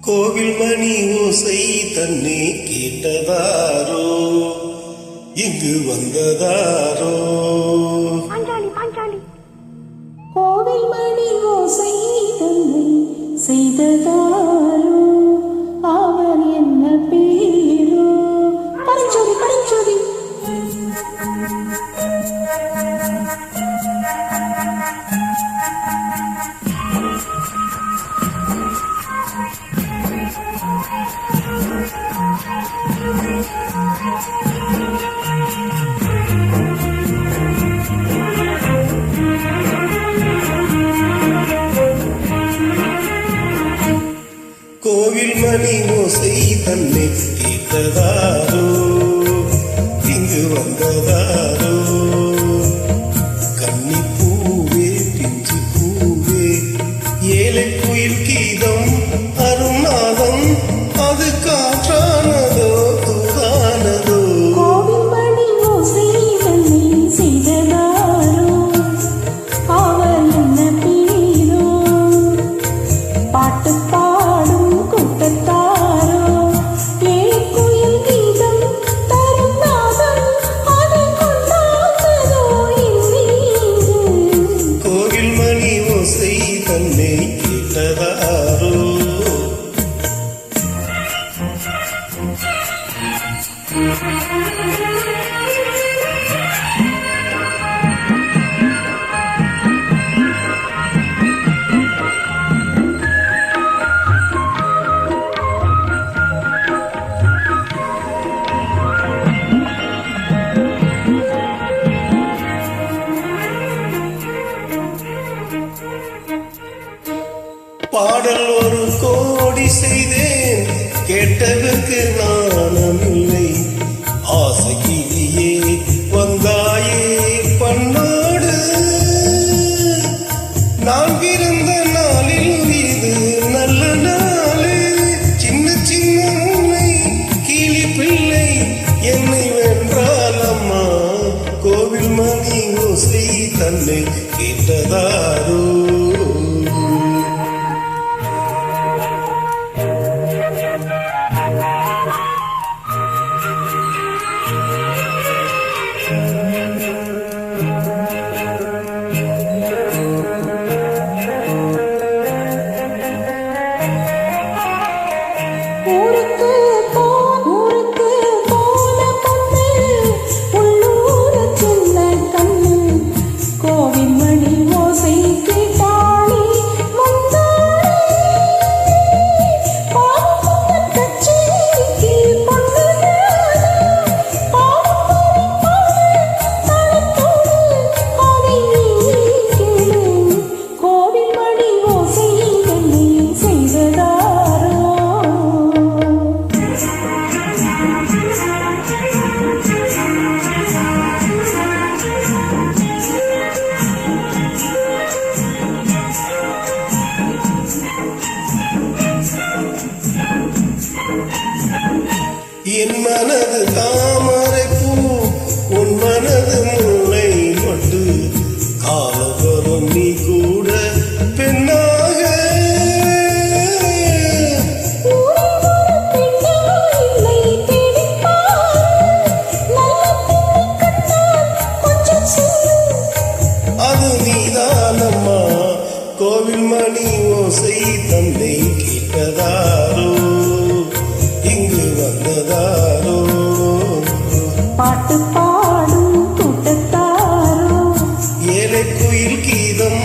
கோவில் மணி ஓசை தன்னை கேட்டதாரோ? இங்கு வந்ததாரோ? கோவில் மணி ஓசை தன்னை செய்ததாரோ? அவர் என்ன பேரோ? பரஞ்சோதி பரஞ்சோதி. கோவில் மணி ஓசை தன்னை கேட்டதாரோ இங்கு வந்ததாரோ? கன்னி பூவே பிஞ்சு பூவே ஏழை குயில் கீதம் ஓசை தன்னை கோடி செய்தேன். கேட்டதற்கு நாணமில்லை. ஆசை கிளியே வந்தாயே பண்ணாடு. நான் பிறந்த நாளில் இது நல்ல நாளே. சின்ன சின்ன உன்னை கிளி பிள்ளை. என்னை வென்றால் அம்மா கோவில் மணி ஓசை தன்னை கேட்டதாரோ? என் மனது தாமரை பூ உன் மனது முல்லை மட்டு. காலவரும் நீ கூட பெண்ணாக. அது நீதானம்மா. கோவில் மணி ஓசை தந்தை. குயில் கீதம்